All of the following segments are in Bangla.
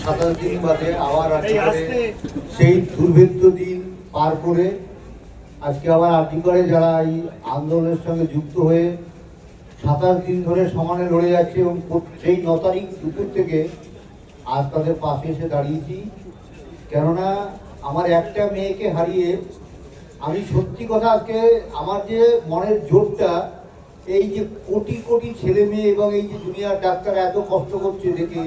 সাতাশ দিন বাদে আবার সেই দুর্ভেদ্য দিন পার করে আজকে আবার আর্টি করে যারা এই আন্দোলনের সঙ্গে যুক্ত হয়ে সাতাশ দিন ধরে সমানে লড়ে যাচ্ছে এবং সেই ন তারিখ দুপুর থেকে আজ তাদের পাশে এসে দাঁড়িয়েছি। কেননা আমার একটা মেয়েকে হারিয়ে আমি সত্যি কথা আজকে আমার যে মনের জোরটা, এই যে কোটি কোটি ছেলে মেয়ে এবং এই যে দুনিয়ার ডাক্তার এত কষ্ট করছে দেখে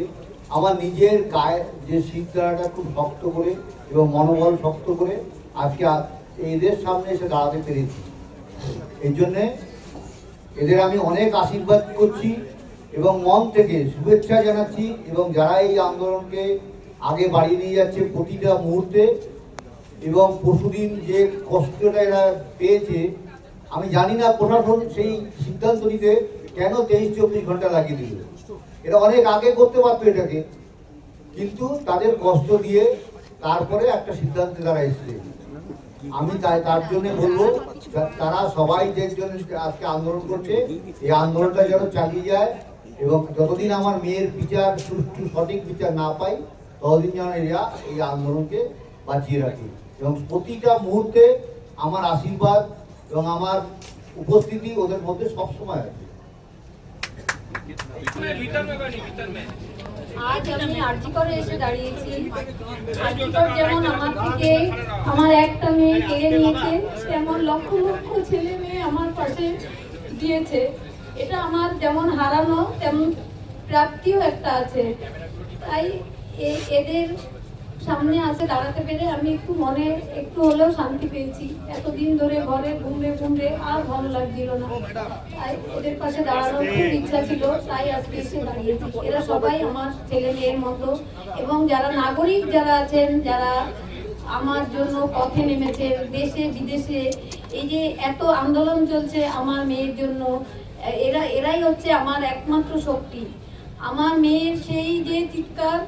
আমার নিজের গায়ে যে শীতদারাটা খুব শক্ত করে এবং মনোবল শক্ত করে আজকে এদের সামনে এসে দাঁড়াতে পেরেছি। এই জন্যে এদের আমি অনেক আশীর্বাদ করছি এবং মন থেকে শুভেচ্ছা জানাচ্ছি এবং যারা এই আন্দোলনকে আগে বাড়িয়ে নিয়ে যাচ্ছে প্রতিটা মুহূর্তে এবং পরশুদিন যে কষ্টটা এরা পেয়েছে, আমি জানি না প্রশাসন সেই সিদ্ধান্ত নিতে কেন তেইশ চব্বিশ ঘণ্টা লাগিয়ে দিল। এটা অনেক আগে করতে পারতো এটাকে। কিন্তু তাদের কষ্ট দিয়ে তারপরে একটা সিদ্ধান্তে তারা এসছে। আমি তাই তার জন্য বলব, তারা সবাই যে আজকে আন্দোলন করছে, এই আন্দোলনটা যেন চালিয়ে যায় এবং যতদিন আমার মেয়ের বিচার সুষ্ঠু সঠিক বিচার না পাই, ততদিন যেন এরা এই আন্দোলনকে বাঁচিয়ে রাখে। এবং প্রতিটা মুহূর্তে আমার আশীর্বাদ এবং আমার উপস্থিতি ওদের মধ্যে সবসময় আছে। আজ আমি আরজি করে এসে দাঁড়িয়েছি। আরজিকর যেমন আমার থেকে আমার একটা মেয়ে কেড়ে নিয়েছে, তেমন লক্ষ লক্ষ ছেলে মেয়ে আমার পাশে দিয়েছে এটা আমার যেমন হারানো, তেমন প্রাপ্তিও একটা আছে। তাই এদের সামনে আসে দাঁড়াতে পেরে আমি একটু মনে, একটু হলেও শান্তি পেয়েছি। এতদিন ধরে ঘরে ঘুমড়ে ঘুমড়ে আর ভালো লাগছিল না। তাই ওদের পাশে দাঁড়ানোর খুব ইচ্ছা ছিল, তাই আজকে এসে দাঁড়িয়েছি। এরা সবাই আমার ছেলে মেয়ের মতো এবং যারা নাগরিক যারা আছেন, যারা আমার জন্য পথে নেমেছে দেশে, বিদেশে, এই যে এত আন্দোলন চলছে আমার মেয়ের জন্য, এরা, এরাই হচ্ছে আমার একমাত্র শক্তি। আমার মেয়ের সেই যে চিৎকার,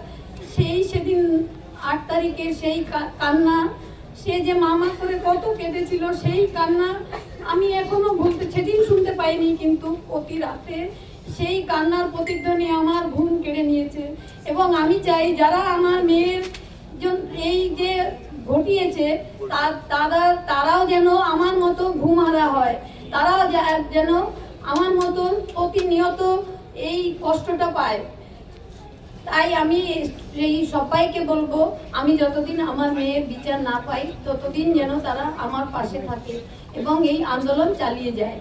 সেই সেদিন আট তারিখে সেই কান্না, সে যে মামা করে কত কেঁদেছিল সেই কান্না আমি এখনও বলতে সেদিন শুনতে পাইনি কিন্তু অতি রাতে সেই কান্নার প্রতিধ্বনি আমার ঘুম কেড়ে নিয়েছে। এবং আমি চাই যারা আমার মেয়ের এই যে ঘটিয়েছে, তারা তারাও যেন আমার মতো ঘুমারা হয়। তারাও যেন আমার মতো প্রতিনিয়ত এই কষ্টটা পায়। তাই আমি এই সবাইকে বলব, আমি যতদিন আমার মেয়ের বিচার না পাই, ততদিন যেন তারা আমার পাশে থাকে এবং এই আন্দোলন চালিয়ে যায়।